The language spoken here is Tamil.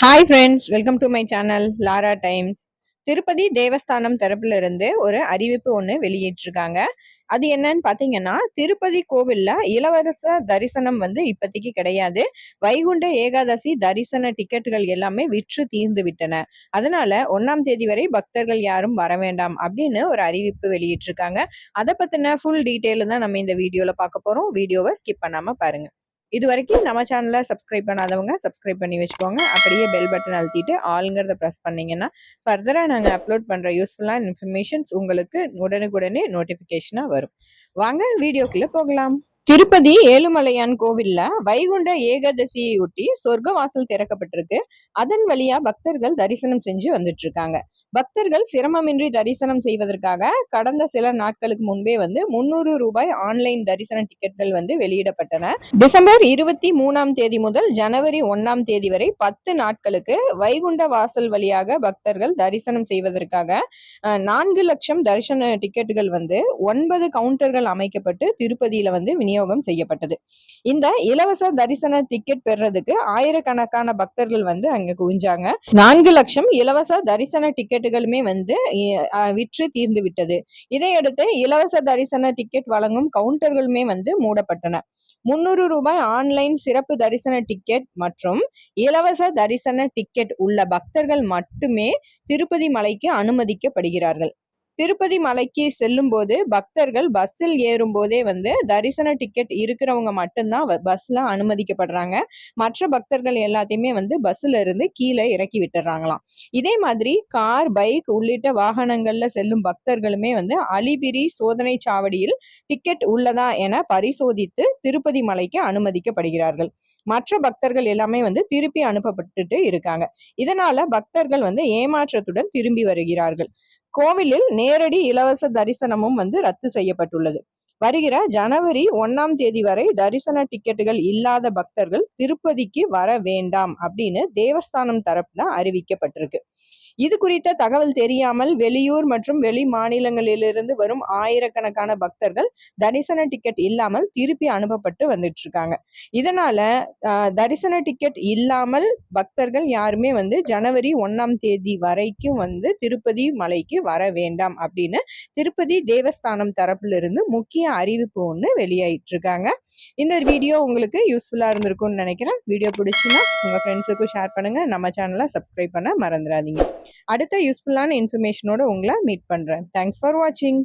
Hi friends welcome to my channel Lara Times Tirupati Devasthanam தரப்புல இருந்து ஒரு அறிவிப்பு ஒன்று வெளியிட்டிருக்காங்க. அது என்னன்னு பார்த்தீங்கன்னா திருப்பதி கோவில்ல இலவச தரிசனம் வந்து இப்போதைக்கு கிடையாது. வைகுண்ட ஏகாதசி தரிசன டிக்கெட்டுகள் எல்லாமே விற்று தீர்ந்து விட்டன. அதனால ஒன்னாம் தேதி வரை பக்தர்கள் யாரும் வர வேண்டாம் அப்படின்னு ஒரு அறிவிப்பு வெளியிட்டிருக்காங்க. அதை பத்தின ஃபுல் டீட்டெயில் தான் நம்ம இந்த வீடியோல பார்க்க போறோம். வீடியோவை ஸ்கிப் பண்ணாம பாருங்க. இது வரைக்கும் நம்ம சேனலை சப்ஸ்கிரைப் பண்ணாதவங்க சப்ஸ்கிரைப் பண்ணி வச்சுக்கோங்க. அப்படியே பெல் பட்டன் அழுத்திட்டு ஆளுங்கிறத ப்ரெஸ் பண்ணீங்கன்னா ஃபர்தராக நாங்கள் அப்லோட் பண்ணுற யூஸ்ஃபுல்லான இன்ஃபர்மேஷன்ஸ் உங்களுக்கு உடனுக்குடனே நோட்டிஃபிகேஷனாக வரும். வாங்க வீடியோக்குள்ளே போகலாம். திருப்பதி ஏழுமலையான் கோவில்ல வைகுண்ட ஏகாதசியை ஒட்டி சொர்க்க வாசல் திறக்கப்பட்டிருக்கு. அதன் வழியா பக்தர்கள் தரிசனம் செஞ்சு வந்துட்டு இருக்காங்க. பக்தர்கள் சிரமமின்றி தரிசனம் செய்வதற்காக கடந்த சில நாட்களுக்கு முன்பே வந்து முன்னூறு ரூபாய் ஆன்லைன் தரிசன டிக்கெட்கள் வந்து வெளியிடப்பட்டன. டிசம்பர் இருபத்தி மூணாம் தேதி முதல் ஜனவரி ஒன்னாம் தேதி வரை பத்து நாட்களுக்கு வைகுண்ட வாசல் வழியாக பக்தர்கள் தரிசனம் செய்வதற்காக நான்கு லட்சம் தரிசன டிக்கெட்டுகள் வந்து ஒன்பது கவுண்டர்கள் அமைக்கப்பட்டு திருப்பதியில வந்து விநியோகம் செய்யப்பட்டது. இந்த இலவச தரிசன டிக்கெட் பெறதுக்கு ஆயிரக்கணக்கான பக்தர்கள் வந்து அங்க குவிஞ்சாங்க. நான்கு லட்சம் இலவச தரிசன டிக்கெட் டிக்கெட்டுகளுமே வந்து விற்று தீர்ந்து விட்டது. இதையடுத்து இலவச தரிசன டிக்கெட் வழங்கும் கவுண்டர்களுமே வந்து மூடப்பட்டன. முன்னூறு ரூபாய் ஆன்லைன் சிறப்பு தரிசன டிக்கெட் மற்றும் இலவச தரிசன டிக்கெட் உள்ள பக்தர்கள் மட்டுமே திருப்பதி மலைக்கு அனுமதிக்கப்படுகிறார்கள். திருப்பதி மலைக்கு செல்லும் போது பக்தர்கள் பஸ்ஸில் ஏறும் போதே வந்து தரிசன டிக்கெட் இருக்கிறவங்க மட்டும்தான் பஸ்ல அனுமதிக்கப்படுறாங்க. மற்ற பக்தர்கள் எல்லாத்தையுமே வந்து பஸ்ல இருந்து கீழே இறக்கி விட்டுறாங்களாம். இதே மாதிரி கார் பைக் உள்ளிட்ட வாகனங்கள்ல செல்லும் பக்தர்களுமே வந்து அலிபிரி சோதனை சாவடியில் டிக்கெட் உள்ளதா என பரிசோதித்து திருப்பதி மலைக்கு அனுமதிக்கப்படுகிறார்கள். மற்ற பக்தர்கள் எல்லாமே வந்து திருப்பி அனுப்பப்பட்டுட்டு இருக்காங்க. இதனால பக்தர்கள் வந்து ஏமாற்றத்துடன் திரும்பி வருகிறார்கள். கோவிலில் நேரடி இலவச தரிசனமும் வந்து ரத்து செய்யப்பட்டுள்ளது. வருகிற ஜனவரி ஒன்னாம் தேதி வரை தரிசன டிக்கெட்டுகள் இல்லாத பக்தர்கள் திருப்பதிக்கு வர வேண்டாம் அப்படின்னு தேவஸ்தானம் தரப்புல அறிவிக்கப்பட்டிருக்கு. இது குறித்த தகவல் தெரியாமல் வெளியூர் மற்றும் வெளி மாநிலங்களிலிருந்து வரும் ஆயிரக்கணக்கான பக்தர்கள் தரிசன டிக்கெட் இல்லாமல் திருப்பி அனுப்பப்பட்டு வந்துட்டு இருக்காங்க இதனால தரிசன டிக்கெட் இல்லாமல் பக்தர்கள் யாருமே வந்து ஜனவரி ஒன்னாம் தேதி வரைக்கும் வந்து திருப்பதி மலைக்கு வர வேண்டாம் அப்படின்னு திருப்பதி தேவஸ்தானம் தரப்பிலிருந்து முக்கிய அறிவிப்பு ஒன்று வெளியாயிட்டு இருக்காங்க இந்த வீடியோ உங்களுக்கு யூஸ்ஃபுல்லாக இருந்திருக்கும்னு நினைக்கிறேன். வீடியோ பிடிச்சுன்னா உங்கள் ஃப்ரெண்ட்ஸுக்கும் ஷேர் பண்ணுங்கள் நம்ம சேனலை சப்ஸ்கிரைப் பண்ண மறந்துடாதீங்க. அடுத்த யூஸ்ஃபுல்லான இன்ஃபர்மேஷனோட உங்களை மீட் பண்ணுறேன் தேங்க்ஸ் ஃபார் வாட்சிங்